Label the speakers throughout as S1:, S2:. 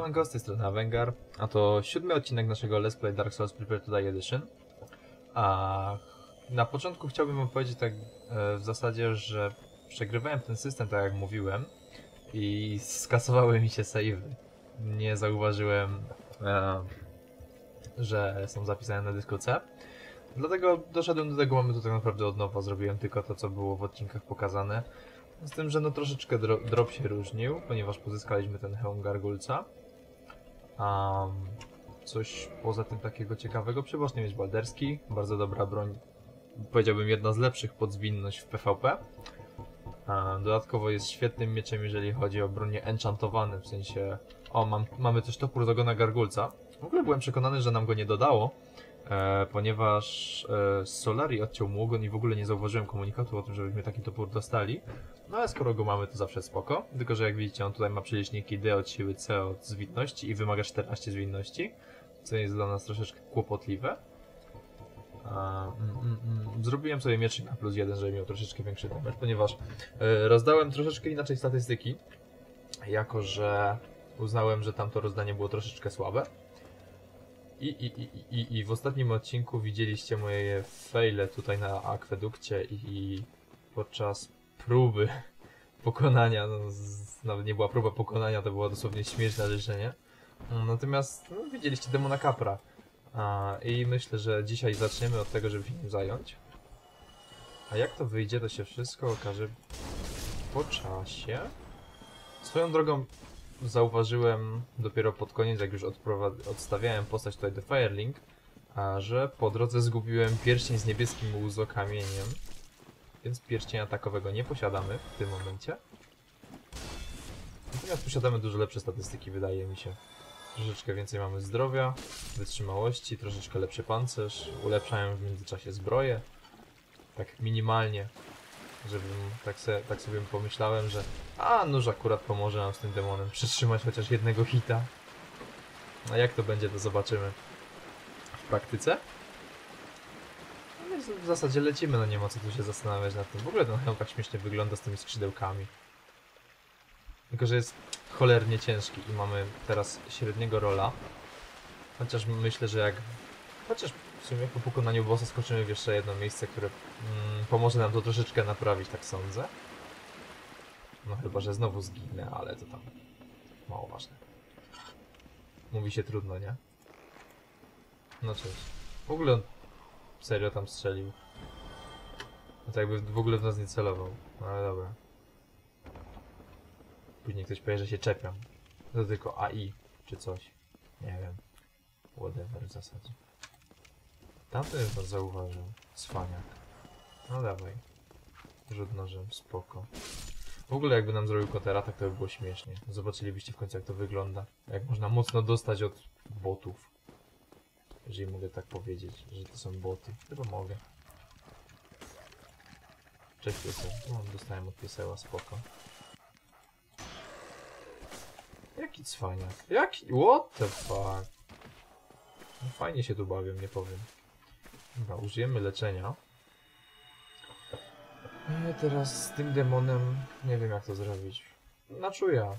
S1: Siemanko, z tej strony Avengar, a to siódmy odcinek naszego Let's Play Dark Souls Prepare to Die Edition. A na początku chciałbym wam powiedzieć tak e, w zasadzie, że przegrywałem ten system tak jak mówiłem i skasowały mi się savey. Nie zauważyłem, e, że są zapisane na dysku C. Dlatego doszedłem do tego momentu tak naprawdę od nowa, zrobiłem tylko to, co było w odcinkach pokazane. Z tym, że no troszeczkę dro drop się różnił, ponieważ pozyskaliśmy ten hełm gargulca. Um, coś poza tym takiego ciekawego. Przyboczny mieć balderski, bardzo dobra broń. Powiedziałbym jedna z lepszych pod zwinność w PvP. Dodatkowo jest świetnym mieczem, jeżeli chodzi o bronie enchantowane, w sensie... O, mam, mamy też topór z ogona gargulca. W ogóle byłem przekonany, że nam go nie dodało, e, ponieważ e, Solari odciął mu ogon i w ogóle nie zauważyłem komunikatu o tym, żebyśmy taki topór dostali. No ale skoro go mamy, to zawsze spoko. Tylko, że jak widzicie, on tutaj ma przeliczniki D od siły C od zwinności i wymaga 14 zwinności, co jest dla nas troszeczkę kłopotliwe. Mm, mm, mm. Zrobiłem sobie mieczyk na plus jeden, żeby miał troszeczkę większy damage, ponieważ e, rozdałem troszeczkę inaczej statystyki, jako że uznałem, że tamto rozdanie było troszeczkę słabe. I, i, i, i, w ostatnim odcinku widzieliście moje faile tutaj na akwedukcie i podczas próby pokonania, no, z, nawet nie była próba pokonania, to była dosłownie śmierć na. Mm, Natomiast no, widzieliście demona Capra. A, I myślę, że dzisiaj zaczniemy od tego, żeby się nim zająć. A jak to wyjdzie, to się wszystko okaże po czasie. Swoją drogą zauważyłem dopiero pod koniec, jak już odstawiałem postać tutaj do Firelink, a że po drodze zgubiłem pierścień z niebieskim łzokamieniem. Więc pierścienia takowego nie posiadamy w tym momencie. Natomiast posiadamy dużo lepsze statystyki, wydaje mi się. Troszeczkę więcej mamy zdrowia, wytrzymałości, troszeczkę lepszy pancerz, ulepszają w międzyczasie zbroję. Tak minimalnie, żebym tak, se, tak sobie pomyślałem, że a nóż akurat pomoże nam z tym demonem przytrzymać chociaż jednego hita. A jak to będzie, to zobaczymy w praktyce. W zasadzie lecimy, no nie ma co tu się zastanawiać nad tym. W ogóle ten hełm tak śmiesznie wygląda z tymi skrzydełkami. Tylko, że jest cholernie ciężki i mamy teraz średniego rola. Chociaż myślę, że jak... Chociaż w sumie po pokonaniu bossa skoczymy w jeszcze jedno miejsce, które mm, pomoże nam to troszeczkę naprawić, tak sądzę. No chyba, że znowu zginę, ale to tam mało ważne. Mówi się trudno, nie? No cześć. W ogóle serio tam strzelił. No tak jakby w ogóle w nas nie celował. No ale dobra. Później ktoś powie, że się czepiam. To tylko AI czy coś. Nie wiem. Whatever w zasadzie. Tamten nas zauważył. Cwaniak. No dawaj. Rzut nożem, spoko. W ogóle jakby nam zrobił konteratak, to by było śmiesznie. Zobaczylibyście w końcu jak to wygląda. Jak można mocno dostać od botów. Jeżeli mogę tak powiedzieć, że to są boty. Chyba mogę. Cześć piesek. No, dostałem od pieseła, spoko. Jaki cwaniak? Jaki? What the fuck? No fajnie się tu bawię, nie powiem. Dobra, użyjemy leczenia. E, teraz z tym demonem nie wiem jak to zrobić. Na czuja.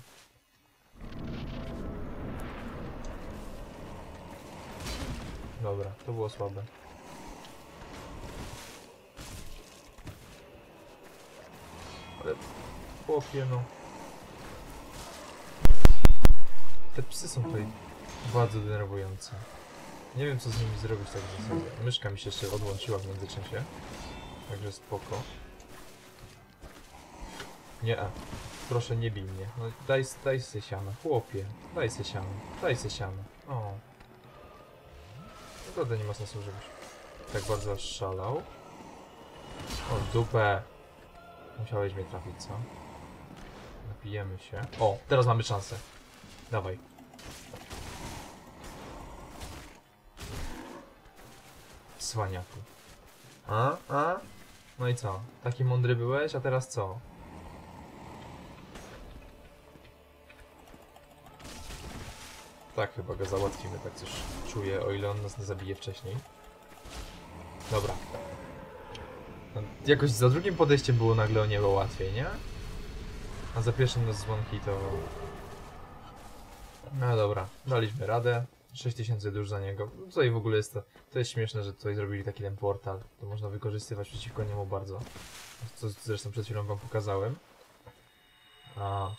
S1: Dobra, to było słabe. Ale chłopie no. Te psy są tutaj bardzo denerwujące. Nie wiem co z nimi zrobić tak w zasadzie. Myszka mi się jeszcze odłączyła w międzyczasie. Także spoko. Nie, proszę nie bij mnie. No, daj, daj se siano, chłopie. Daj se siano, daj se siano. O. Naprawdę nie ma sensu, żebyś tak bardzo szalał. O, dupę. Musiałeś mnie trafić, co? Napijemy się. O, teraz mamy szansę. Dawaj. Cwaniaku. A? A? No i co? Taki mądry byłeś, a teraz co? Tak, chyba go załatwimy, tak coś czuję, o ile on nas nie zabije wcześniej. Dobra. No, jakoś za drugim podejściem było nagle o niebo łatwiej, nie? A za pierwszym no dzwonki to... No dobra, daliśmy radę. 6000 dusz za niego. No Tutaj w ogóle jest to, to jest śmieszne, że tutaj zrobili taki ten portal. To można wykorzystywać przeciwko niemu bardzo. Co zresztą przed chwilą wam pokazałem. A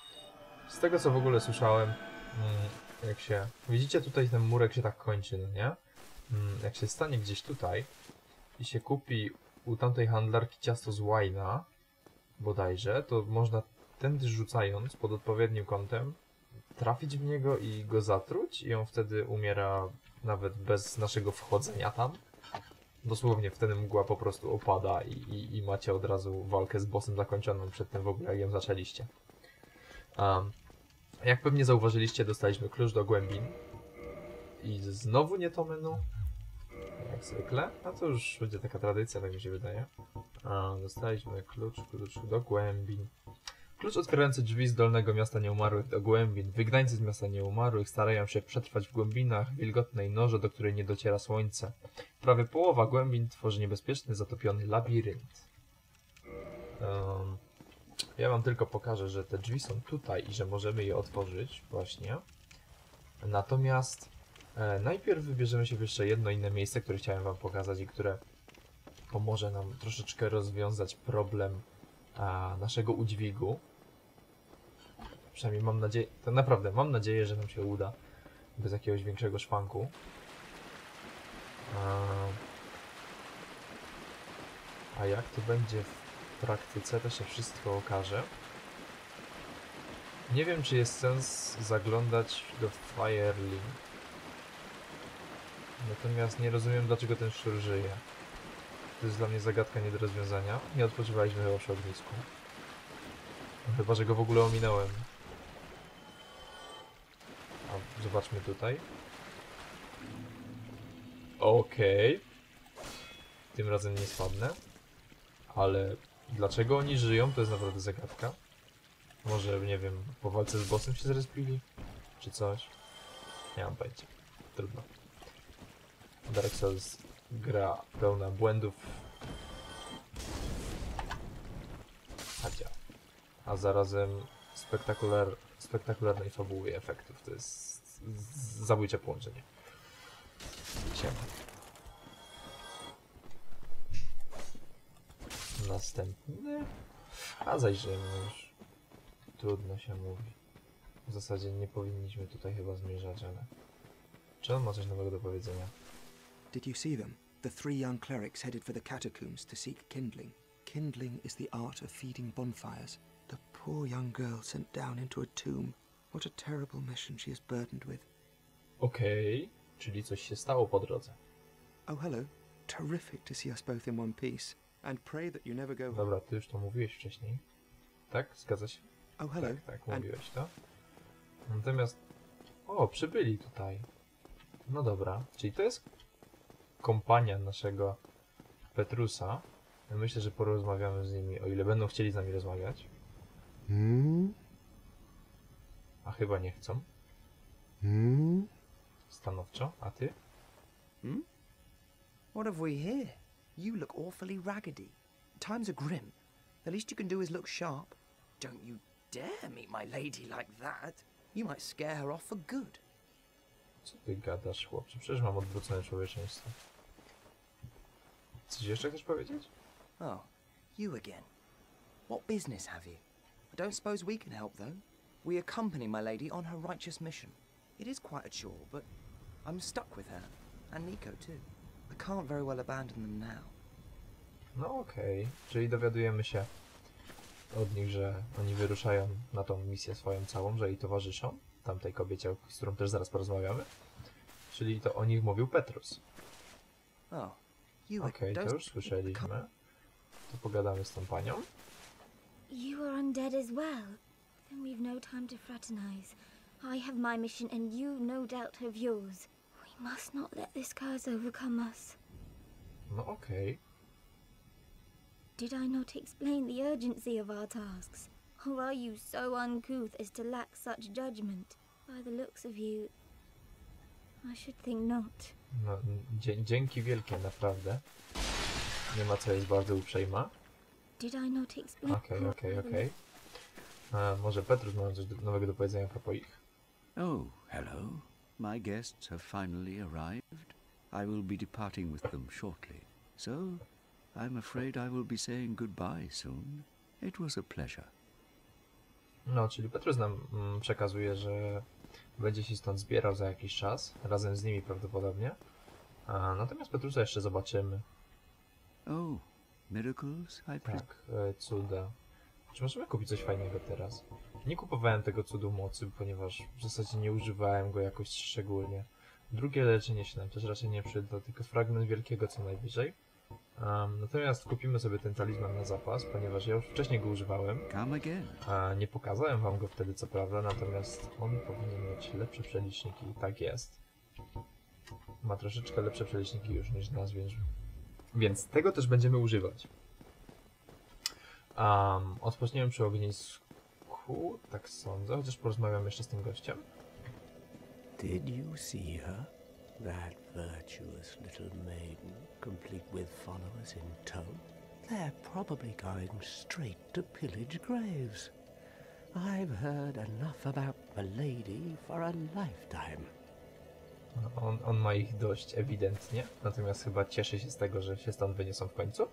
S1: z tego co w ogóle słyszałem, mm, jak się... Widzicie tutaj ten murek się tak kończy, no nie? Mm, Jak się stanie gdzieś tutaj i się kupi u tamtej handlarki ciasto z łajna, bodajże, to można tędy rzucając pod odpowiednim kątem trafić w niego i go zatruć i on wtedy umiera nawet bez naszego wchodzenia tam. Dosłownie wtedy mgła po prostu opada i, i, i macie od razu walkę z bossem zakończoną przed tym w ogóle jak ją zaczęliście. Um, jak pewnie zauważyliście, dostaliśmy klucz do głębin. I znowu nie to menu. Jak zwykle. A to już będzie taka tradycja, tak mi się wydaje. A, dostaliśmy klucz, klucz do głębin. Klucz otwierający drzwi z dolnego miasta nieumarłych do głębin. Wygnańcy z miasta nieumarłych starają się przetrwać w głębinach wilgotnej norze, do której nie dociera słońce. Prawie połowa głębin tworzy niebezpieczny, zatopiony labirynt. Um, ja wam tylko pokażę, że te drzwi są tutaj i że możemy je otworzyć właśnie. Natomiast e, najpierw wybierzemy się w jeszcze jedno inne miejsce, które chciałem wam pokazać i które pomoże nam troszeczkę rozwiązać problem a, naszego udźwigu. Przynajmniej mam nadzieję, to naprawdę mam nadzieję, że nam się uda bez jakiegoś większego szwanku. A, a jak to będzie w praktyce, to się wszystko okaże. Nie wiem, czy jest sens zaglądać do Firelink. Natomiast nie rozumiem, dlaczego ten szczur żyje. To jest dla mnie zagadka nie do rozwiązania. Nie odpoczywaliśmy chyba przy ognisku. Chyba, że go w ogóle ominąłem. A zobaczmy tutaj. Okej. Tym razem nie spadnę. Ale dlaczego oni żyją, to jest naprawdę zagadka. Może, nie wiem, po walce z bossem się zrespili? Czy coś? Nie mam pojęcia. Trudno. Dark Souls gra pełna błędów. Hacia. A zarazem spektakular, spektakularnej fabuły efektów. To jest zabójcze połączenie. Następny. A zajrzymy już. Trudno się mówi. W zasadzie nie powinniśmy tutaj chyba zmierzać, ale... Czy on ma coś nowego do powiedzenia?
S2: Did you see them? The three young clerics headed for the catacombs to seek kindling. Kindling is the art of feeding bonfires. The poor young girl sent down into a tomb. What a terrible mission she is burdened with.
S1: Okej, czyli coś się stało po drodze.
S2: Oh, hello. Terrific to see us both in one piece. And pray that you never go.
S1: Dobra, ty już to mówiłeś wcześniej. Tak? Zgadza się?
S2: Oh, hello.
S1: Tak, tak,
S2: And
S1: mówiłeś to. Natomiast... O, przybyli tutaj. No dobra, czyli to jest kompania naszego Petrusa. Ja Myślę, że porozmawiamy z nimi, o ile będą chcieli z nami rozmawiać.
S3: Hmm?
S1: A chyba nie chcą.
S3: Hmm?
S1: Stanowczo. A ty?
S4: Hmm? What have we here? You look awfully raggedy. Times are grim. The least you can do is look sharp. Don't you dare meet my lady like that. You might scare her off for good.
S1: Co ty gadasz, chłopcze? Przecież mam odwrócone człowieczeństwo. Coś jeszcze chcesz powiedzieć?
S4: Oh, you again. What business have you? I don't suppose we can help, though. We accompany my lady on her righteous mission. It is quite a chore, but I'm stuck with her, and Nico too. I can't very well abandon them now.
S1: No okej, czyli dowiadujemy się od nich, że oni wyruszają na tą misję swoją całą, że jej towarzyszą, tamtej kobiecie, z którą też zaraz porozmawiamy. Czyli to o nich mówił Petrus.
S4: You
S1: Okej,
S4: don't
S1: to już słyszeliśmy. To pogadamy z tą panią.
S5: You are undead as well. Then we've no time to fraternize. I have my mission, and you no doubt have yours. We must not let this curse overcome us.
S1: No okej.
S5: Did I not explain the urgency of our tasks? Or are you so uncouth as to lack such judgment? By the looks of you, I should think not.
S1: No, dzięki wielkie, naprawdę. Nie ma co jest bardzo uprzejma.
S5: Did I not explain?
S1: Okej, okej, okej. Może Petrus ma coś do- nowego do powiedzenia a propos ich.
S6: Oh, hello. My guests have finally arrived. I will be departing with them shortly. So, I'm afraid I will be saying goodbye soon. It was a pleasure.
S1: No, czyli Petrus nam mm, przekazuje, że będzie się stąd zbierał za jakiś czas, razem z nimi prawdopodobnie. A, natomiast Petrusa jeszcze zobaczymy.
S6: Oh, miracles, I?
S1: Tak, e, cuda. Czy możemy kupić coś fajnego teraz? Nie kupowałem tego cudu mocy, ponieważ w zasadzie nie używałem go jakoś szczególnie. Drugie leczenie się nam też raczej nie przyda, tylko fragment wielkiego co najwyżej. Um, natomiast kupimy sobie ten talizman na zapas, ponieważ ja już wcześniej go używałem. A nie pokazałem wam go wtedy co prawda, natomiast on powinien mieć lepsze przeliczniki i tak jest. Ma troszeczkę lepsze przeliczniki już niż na zwierzę. Więc tego też będziemy używać. Um, odpoczniemy przy ognisku, tak sądzę, chociaż porozmawiam jeszcze z tym gościem.
S7: Did you see her? That virtuous little maiden, complete with followers in tow? They're probably going straight to pillage graves. I've heard enough about Milady for a lifetime.
S1: On, on ma ich dość ewidentnie, natomiast chyba cieszy się z tego, że się stąd wyniosą w końcu.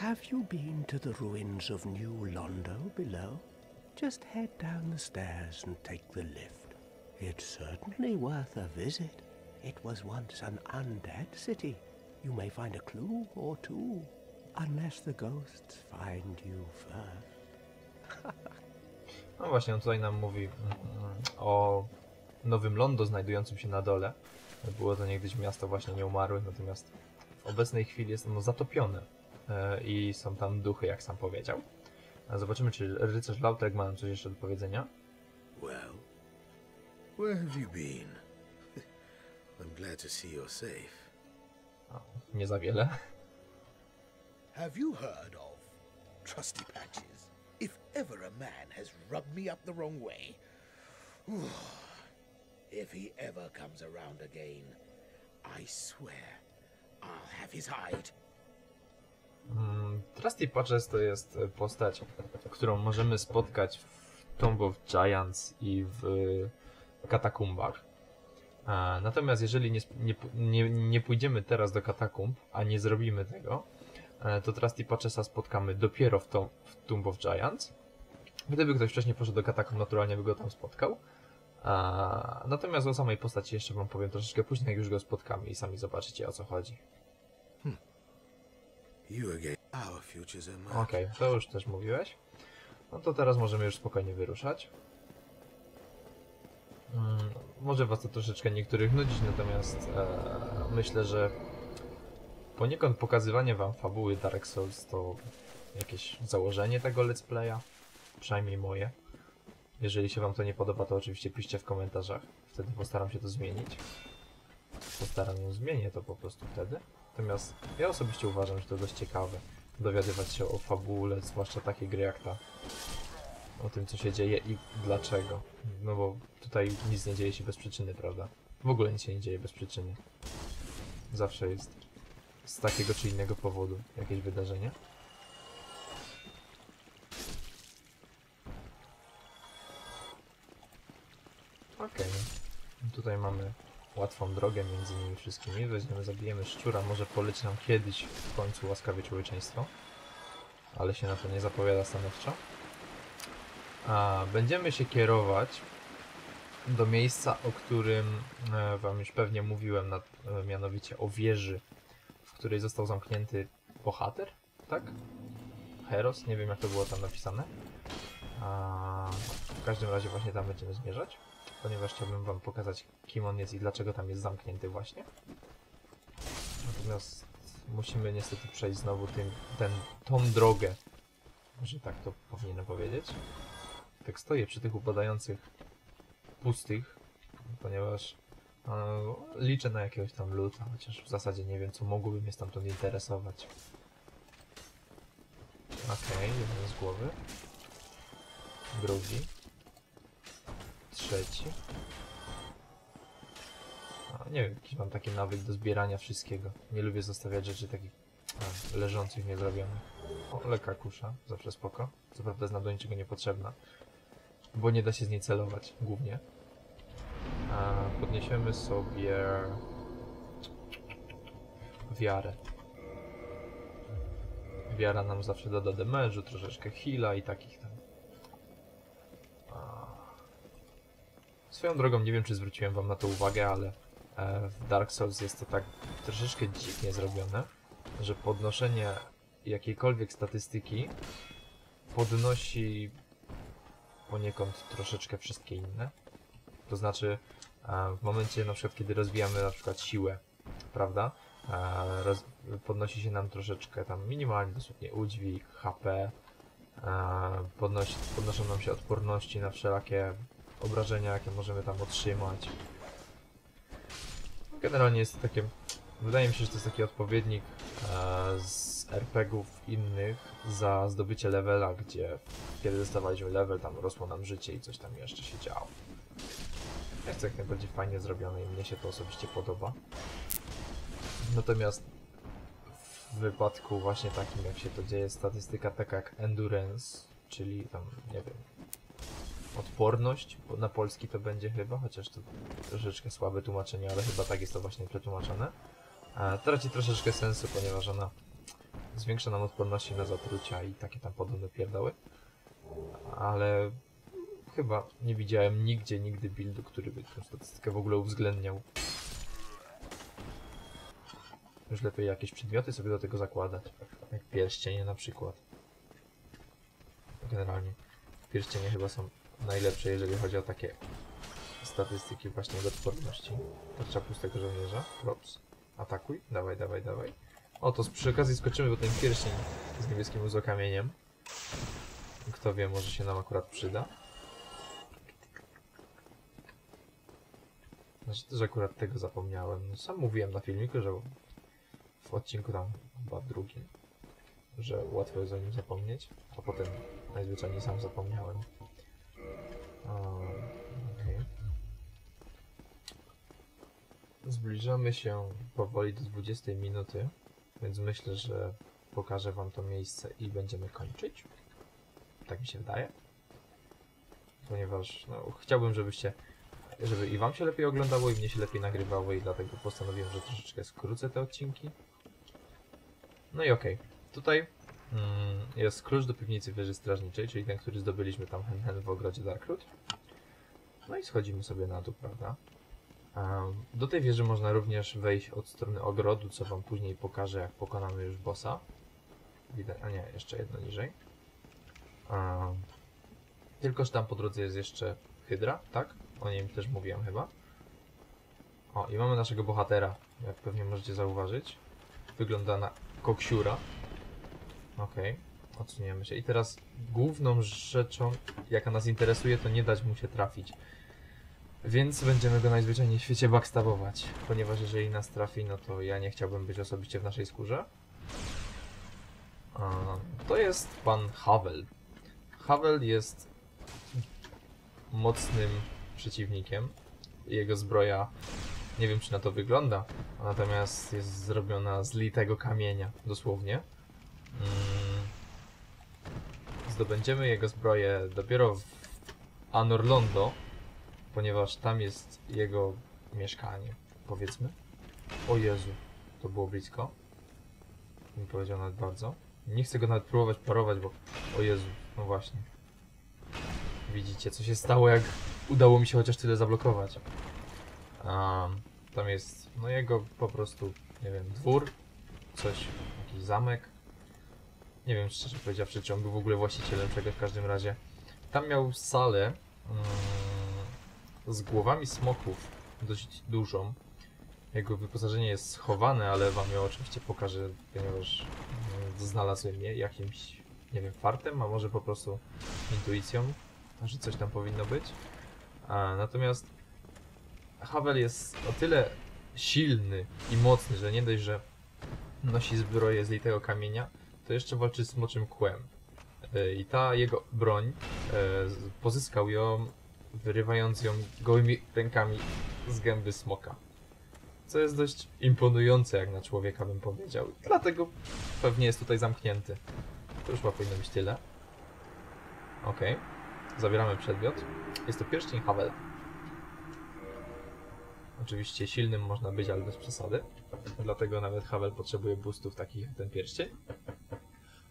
S7: Have you been to the ruins of New Londo below? Just head down the stairs and take the lift. It's certainly worth a visit. It was once an undead city. You may find a clue or two, unless the ghosts find you first.
S1: No właśnie, on tutaj nam mówi mm, o Nowym Londo znajdującym się na dole. Było to niegdyś miasto właśnie nieumarłych, natomiast w obecnej chwili jest ono zatopione i są tam duchy, jak sam powiedział. Zobaczymy, czy rycerz Lautrek ma nam coś jeszcze do powiedzenia.
S8: Well, where have you been? I'm glad to see you're safe.
S1: O, nie za wiele.
S9: Have you heard of Trusty Patches? If ever a man has rubbed me up the wrong way, if he ever comes around again, I swear I'll have his hide.
S1: Mm, Trusty Patches to jest e, postać, którą możemy spotkać w Tomb of Giants i w e, katakumbach. A, Natomiast jeżeli nie, nie, nie, pójdziemy teraz do katakumb, a nie zrobimy tego, e, to Trusty Patchesa spotkamy dopiero w, tom, w Tomb of Giants. Gdyby ktoś wcześniej poszedł do katakumb, naturalnie by go tam spotkał. Natomiast o samej postaci jeszcze wam powiem troszeczkę później, jak już go spotkamy i sami zobaczycie o co chodzi. Okej, to już też mówiłeś. No to teraz możemy już spokojnie wyruszać. Mm, może was to troszeczkę niektórych nudzić, natomiast e, myślę, że poniekąd pokazywanie wam fabuły Dark Souls to jakieś założenie tego let's playa. Przynajmniej moje. Jeżeli się wam to nie podoba, to oczywiście piszcie w komentarzach. Wtedy postaram się to zmienić. Postaram się zmienię to po prostu wtedy. Natomiast ja osobiście uważam, że to dość ciekawe dowiadywać się o fabule, zwłaszcza takiej gry jak ta. O tym, co się dzieje i dlaczego. No bo tutaj nic nie dzieje się bez przyczyny, prawda? W ogóle nic się nie dzieje bez przyczyny. Zawsze jest z takiego czy innego powodu jakieś wydarzenie. Okej. Tutaj mamy łatwą drogę między nimi wszystkimi. Weźmiemy, zabijemy szczura, może poleci nam kiedyś w końcu łaskawie człowieczeństwo. Ale się na to nie zapowiada stanowczo. A będziemy się kierować do miejsca, o którym e, wam już pewnie mówiłem, nad, e, mianowicie o wieży, w której został zamknięty bohater, tak? Heros, nie wiem jak to było tam napisane. A, w każdym razie właśnie tam będziemy zmierzać ponieważ chciałbym wam pokazać kim on jest i dlaczego tam jest zamknięty właśnie. Natomiast musimy niestety przejść znowu tym, ten, tą drogę. Może tak to powinienem powiedzieć. Tak stoję przy tych upadających pustych, ponieważ no, liczę na jakiegoś tam luta, chociaż w zasadzie nie wiem co mogłoby mnie stamtąd interesować. Okej, jeden z głowy. Drugi. Trzeci. A, nie wiem, jakiś mam taki nawyk do zbierania wszystkiego. Nie lubię zostawiać rzeczy takich a, leżących, niezrobionych. O, lekka kusza, zawsze spoko. Co prawda jest nam do niczego niepotrzebna. Bo nie da się z niej celować, głównie. podniesiemy sobie wiarę. Wiara nam zawsze doda damage'u, troszeczkę heala i takich tam. Swoją drogą, nie wiem czy zwróciłem wam na to uwagę, ale e, w Dark Souls jest to tak troszeczkę dziwnie zrobione, że podnoszenie jakiejkolwiek statystyki podnosi poniekąd troszeczkę wszystkie inne. To znaczy, e, w momencie na przykład, kiedy rozwijamy na przykład siłę, prawda? E, roz, podnosi się nam troszeczkę tam minimalnie dosłownie udźwig, HP, podnosi, podnoszą nam się odporności na wszelakie obrażenia, jakie możemy tam otrzymać. Generalnie jest takie, wydaje mi się, że to jest taki odpowiednik e, z RPGów innych za zdobycie levela, gdzie kiedy dostawaliśmy level, tam rosło nam życie i coś tam jeszcze się działo. Jest to jak najbardziej fajnie zrobione i mnie się to osobiście podoba. Natomiast w wypadku właśnie takim jak się to dzieje, statystyka taka jak endurance, czyli tam, nie wiem, odporność, na polski to będzie chyba, chociaż to troszeczkę słabe tłumaczenie, ale chyba tak jest to właśnie przetłumaczone. E, traci troszeczkę sensu, ponieważ ona zwiększa nam odporności na zatrucia i takie tam podobne pierdoły. Ale chyba nie widziałem nigdzie nigdy buildu, który by tę statystykę w ogóle uwzględniał. Już lepiej jakieś przedmioty sobie do tego zakładać. Jak pierścienie na przykład. Generalnie pierścienie chyba są najlepsze, jeżeli chodzi o takie statystyki właśnie odporności. Tarcza pustego żołnierza. Props. Atakuj. Dawaj, dawaj, dawaj. O, to przy okazji skoczymy, bo ten pierścień z niebieskim uzokamieniem. Kto wie, może się nam akurat przyda. Znaczy też akurat tego zapomniałem. No, sam mówiłem na filmiku, że w odcinku tam chyba drugim, że łatwo jest o nim zapomnieć, a potem najzwyczajniej sam zapomniałem. Zbliżamy się powoli do 20 minuty, więc myślę, że pokażę wam to miejsce i będziemy kończyć. Tak mi się wydaje. Ponieważ no, chciałbym, żebyście, żeby i wam się lepiej oglądało i mnie się lepiej nagrywało i dlatego postanowiłem, że troszeczkę skrócę te odcinki. No i okej. Okay. Tutaj jest klucz do piwnicy wieży strażniczej, czyli ten, który zdobyliśmy tam w ogrodzie Darkroot. No i schodzimy sobie na dół, prawda? Do tej wieży można również wejść od strony ogrodu, co wam później pokażę, jak pokonamy już bossa. Widać, a nie, jeszcze jedno niżej. Tylko, że tam po drodze jest jeszcze Hydra, tak? O nim też mówiłem chyba. O, i mamy naszego bohatera, jak pewnie możecie zauważyć. Wygląda na koksiura. Okej, okay. odsuniemy się. I teraz główną rzeczą, jaka nas interesuje, to nie dać mu się trafić. Więc będziemy go najzwyczajniej w świecie backstabować. Ponieważ jeżeli nas trafi, no to ja nie chciałbym być osobiście w naszej skórze. to jest pan Havel. Havel jest mocnym przeciwnikiem. Jego zbroja nie wiem, czy na to wygląda, natomiast jest zrobiona z litego kamienia, dosłownie. Mm. Zdobędziemy jego zbroję dopiero w Anorlondo, ponieważ tam jest jego mieszkanie, powiedzmy. O Jezu, to było blisko. Nie powiedział nawet bardzo. Nie chcę go nawet próbować parować, bo... O Jezu, no właśnie. Widzicie, co się stało, jak udało mi się chociaż tyle zablokować. Um, tam jest, no jego po prostu, nie wiem, dwór, coś, jakiś zamek. Nie wiem, szczerze powiedziawszy, czy on był w ogóle właścicielem czegoś w każdym razie. Tam miał salę um, z głowami smoków, dość dużą. Jego wyposażenie jest schowane, ale wam ją oczywiście pokażę, ponieważ um, znalazłem je jakimś, nie wiem, fartem, a może po prostu intuicją, że coś tam powinno być. A, natomiast Havel jest o tyle silny i mocny, że nie dość, że nosi zbroję z litego kamienia, to jeszcze walczy z smoczym kłem. E, I ta jego broń, e, pozyskał ją, wyrywając ją gołymi rękami z gęby smoka. Co jest dość imponujące jak na człowieka bym powiedział. Dlatego pewnie jest tutaj zamknięty. To już chyba powinno być tyle. Ok. Zabieramy przedmiot. Jest to pierścień Havela. Oczywiście silnym można być, ale bez przesady. Dlatego nawet Havel potrzebuje boostów takich jak ten pierścień.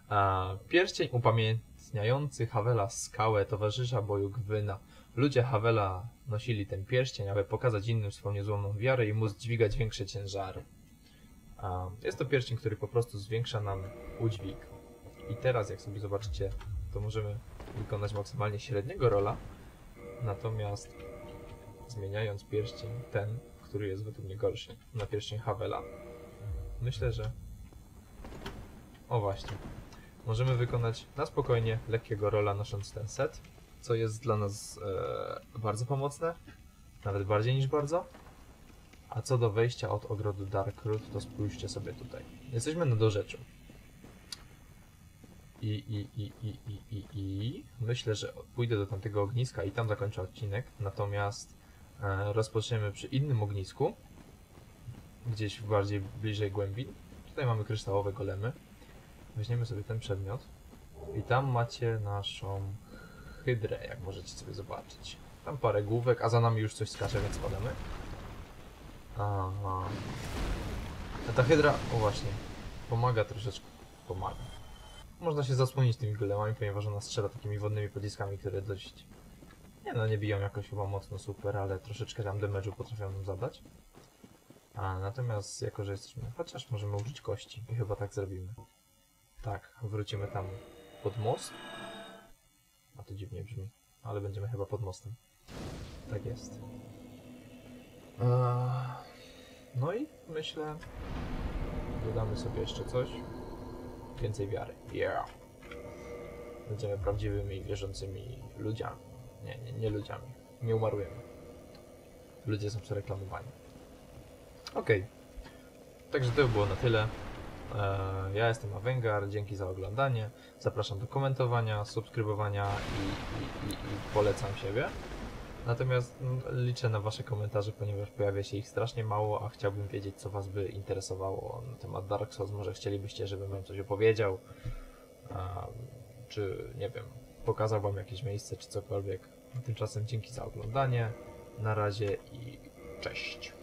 S1: A pierścień upamiętniający Havela skałę towarzysza boju Gwyna. Ludzie Havela nosili ten pierścień, aby pokazać innym swoją niezłomną wiarę i móc dźwigać większe ciężary. A jest to pierścień, który po prostu zwiększa nam udźwig. I teraz, jak sobie zobaczycie, to możemy wykonać maksymalnie średniego rola, natomiast zmieniając pierścień, ten, który jest według mnie gorszy, na pierścień Havela, myślę, że... O właśnie. Możemy wykonać na spokojnie lekkiego rola nosząc ten set, co jest dla nas e, bardzo pomocne, nawet bardziej niż bardzo. A co do wejścia od ogrodu Darkroot, to spójrzcie sobie tutaj. Jesteśmy na dorzeczu. I, i, i, i, i, i, i myślę, że pójdę do tamtego ogniska i tam zakończę odcinek. Natomiast e, rozpoczniemy przy innym ognisku, gdzieś bardziej bliżej głębin. Tutaj mamy kryształowe golemy. Weźmiemy sobie ten przedmiot i tam macie naszą hydrę, jak możecie sobie zobaczyć. Tam parę główek, a za nami już coś skacze, więc spadamy. Aha. A ta hydra, o właśnie, pomaga troszeczkę. Pomaga. Można się zasłonić tymi golemami, ponieważ ona strzela takimi wodnymi pociskami, które dość... Nie no, nie biją jakoś chyba mocno super, ale troszeczkę tam damage'u potrafią nam zadać. A natomiast, jako że jesteśmy... Chociaż możemy użyć kości i chyba tak zrobimy. Tak, wrócimy tam pod most. A to dziwnie brzmi, ale będziemy chyba pod mostem. Tak jest. No i myślę, dodamy sobie jeszcze coś. Więcej wiary. Yeah. Będziemy prawdziwymi, wierzącymi ludziami. Nie, nie, nie ludziami. Nie umarujemy. Ludzie są przereklamowani. Okej. Także to było na tyle. Eee, Ja jestem Avengar, dzięki za oglądanie. Zapraszam do komentowania, subskrybowania i, i, i, i polecam siebie. Natomiast mm, liczę na Wasze komentarze, ponieważ pojawia się ich strasznie mało, a chciałbym wiedzieć, co Was by interesowało na temat Dark Souls. Może chcielibyście, żebym Wam coś opowiedział, czy nie wiem, pokazał Wam jakieś miejsce, czy cokolwiek. Tymczasem dzięki za oglądanie. Na razie i cześć.